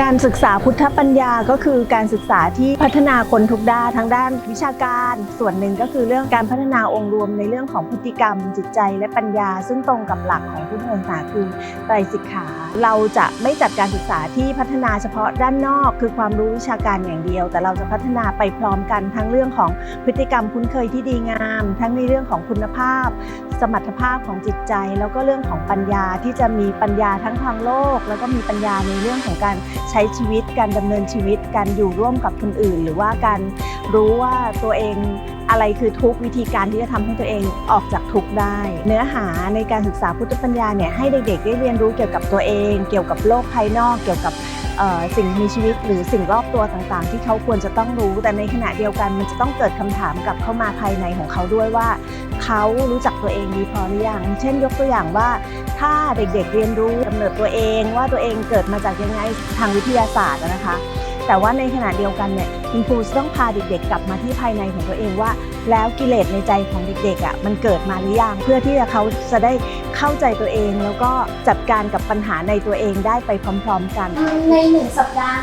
การศึกษาพุทธปัญญาก็คือการศึกษาที่พัฒนาคนทุกด้านทั้งด้านวิชาการ ส่วนหนึ่งก็คือเรื่องการพัฒนาองค์รวมในเรื่องของพฤติกรรม จิตใจและปัญญา ซึ่งตรงกับหลักของพุทธศาสนาคือไตรสิกขา เราจะไม่จัดการศึกษาที่พัฒนาเฉพาะด้านนอก คือความรู้วิชาการอย่างเดียว แต่เราจะพัฒนาไปพร้อมกันทั้งเรื่องของพฤติกรรมคุ้นเคยที่ดีงาม ทั้งในเรื่องของคุณภาพ สมรรถภาพของจิตใจ แล้วก็เรื่องของปัญญาที่จะมีปัญญาทั้งทางโลก แล้วก็มีปัญญาในเรื่องของการใช้ชีวิตการดำเนินชีวิตการอยู่ร่วมกับคนอื่น หรือว่าการรู้ว่าตัวเองอะไรคือทุกวิธีการที่จะทำให้ตัวเองออกจากทุกได้ เนื้อหาในการศึกษาพุทธปัญญาเนี่ยให้เด็กๆ ได้เรียนรู้เกี่ยวกับตัวเอง เกี่ยวกับโลกภายนอก เกี่ยวกับสิ่งมีชีวิตหรือสิ่งรอบตัวต่างๆ ที่เขาควรจะต้องรู้ แต่ในขณะเดียวกันมันจะต้องเกิดคำถามกลับเข้ามาภายในของเขาด้วยว่า เขารู้จักตัวเองดีพอหรือยังเช่นยกตัวอย่างว่า ถ้าเด็กๆเรียนรู้กำเนิดตัวเอง ว่าตัวเองเกิดมาจากยังไงทางวิทยาศาสตร์อะนะคะ แต่ว่าในขณะเดียวกันเนี่ยคุณครูจะต้องพาเด็กๆ กลับมาที่ภายในของตัวเองว่า แล้วกิเลสในใจของเด็กๆอะมันเกิดมาหรือยังเพื่อที่จะเขาจะได้เข้าใจตัวเอง แล้วก็จัดการกับปัญหาในตัวเองได้ไปพร้อม ๆ กัน ในหนึ่งสัปดาห์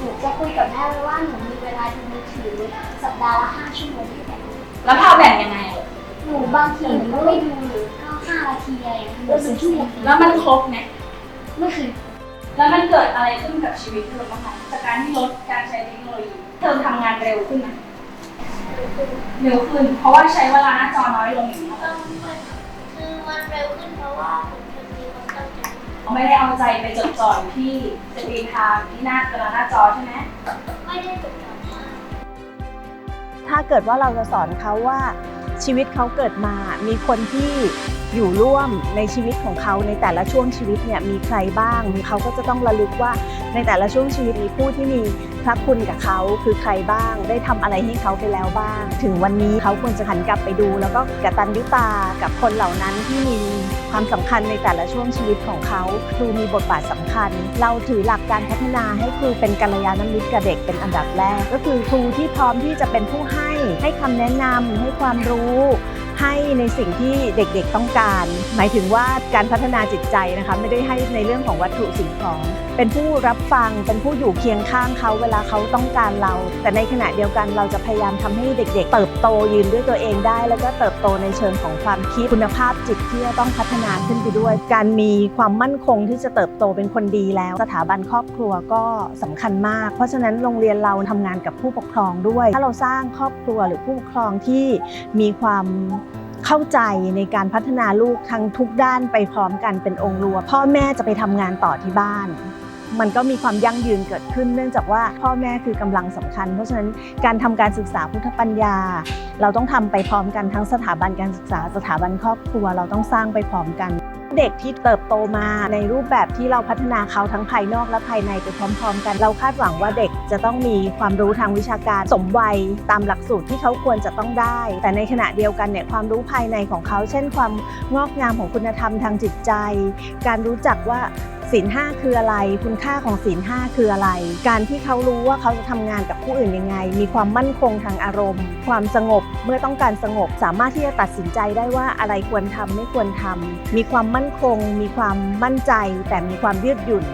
หนูจะคุยกับแม่ไว้ว่าหนูมีเวลาดูมือถือสัปดาห์ละห้าชั่วโมงที่แบบแล้วพาแบ่งยังไงอะ หนูบางทีหนูก็ไม่ดูหรือก็ห้านาทีอะไรอย่างเงี้ยหรือสิบชั่วโมงแล้วมันครบไหมไม่เคยแล้วมันเกิดอะไรขึ้นกับชีวิตเธอบ้างคะจากการที่ลดการใช้เทคโนโลยีเธอทำงานเร็วขึ้นไหมเร็วขึ้น เพราะว่าใช้เวลาหน้าจอน้อยลงอย่างนี้ยก็ไม่คือมันเร็วขึ้นเพราะว่าผมจะมีความตั้งใจไม่ได้เอาใจไปจดจ่ออยู่ที่สกรีนไทม์ที่หน้าเวลาหน้าจอใช่ไหมไม่ได้จดจำมากถ้าเกิดว่าเราจะสอนเขาว่า ชีวิตเขาเกิดมามีคนที่อยู่ร่วมในชีวิตของเขาในแต่ละช่วงชีวิตเนี่ยมีใครบ้างเขาก็จะต้องระลึกว่าในแต่ละช่วงชีวิตมีผู้ที่มีพระคุณกับเขาคือใครบ้าง ได้ทำอะไรให้เขาไปแล้วบ้าง ถึงวันนี้เขาควรจะหันกลับไปดู แล้วก็กระตันยุตากับคนเหล่านั้นที่มี ความสำคัญในแต่ละช่วงชีวิตของเขา ครูมีบทบาทสำคัญ เราถือหลักการพัฒนาให้ครูเป็นกัลยาณมิตรกับเด็กเป็นอันดับแรก ก็คือครูที่พร้อมที่จะเป็นผู้ให้ให้คำแนะนำให้ความรู้ ให้ในสิ่งที่เด็กๆต้องการ หมายถึงว่าการพัฒนาจิตใจนะคะไม่ได้ให้ในเรื่องของวัตถุสิ่งของ เป็นผู้รับฟังเป็นผู้อยู่เคียงข้างเขาเวลาเขาต้องการเรา แต่ในขณะเดียวกันเราจะพยายามทำให้เด็ก ๆ เติบโตยืนด้วยตัวเองได้ แล้วก็เติบโตในเชิงของความคิดคุณภาพจิตที่จะต้องพัฒนาขึ้นไปด้วย การมีความมั่นคงที่จะเติบโตเป็นคนดีแล้ว สถาบันครอบครัวก็สำคัญมาก เพราะฉะนั้นโรงเรียนเราทำงานกับผู้ปกครองด้วย ถ้าเราสร้างครอบครัวหรือผู้ปกครองที่มีความ เข้าใจในการพัฒนาลูกทั้งทุกด้านไปพร้อมกันเป็นองค์รวมพ่อแม่จะไปทำงานต่อที่บ้าน มันก็มีความยั่งยืนเกิดขึ้น เนื่องจากว่าพ่อแม่คือกำลังสำคัญ เพราะฉะนั้นการทำการศึกษาพุทธปัญญา เราต้องทำไปพร้อมกันทั้งสถาบันการศึกษา สถาบันครอบครัวเราต้องสร้างไปพร้อมกัน เด็กที่เติบโตมาในรูปแบบที่เราพัฒนาเขาทั้งภายนอกและภายในไปพร้อม ๆ กัน เราคาดหวังว่าเด็กจะต้องมีความรู้ทางวิชาการสมวัยตามหลักสูตรที่เขาควรจะต้องได้ แต่ในขณะเดียวกันเนี่ยความรู้ภายในของเขา เช่น ความงอกงามของคุณธรรมทางจิตใจ การรู้จักว่า ศีลห้าคืออะไร คุณค่าของศีลห้าคืออะไร การที่เขารู้ว่าเขาจะทำงานกับผู้อื่นยังไง มีความมั่นคงทางอารมณ์ ความสงบเมื่อต้องการสงบ สามารถที่จะตัดสินใจได้ว่าอะไรควรทำไม่ควรทำมีความมั่นคง มีความมั่นใจ แต่มีความยืดหยุ่น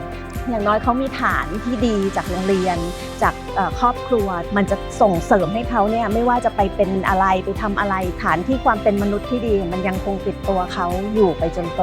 อย่างน้อยเขามีฐานที่ดีจากโรงเรียน จากครอบครัว มันจะส่งเสริมให้เขาเนี่ยไม่ว่าจะไปเป็นอะไรไปทำอะไร ฐานที่ความเป็นมนุษย์ที่ดี มันยังคงติดตัวเขาอยู่ไปจนโต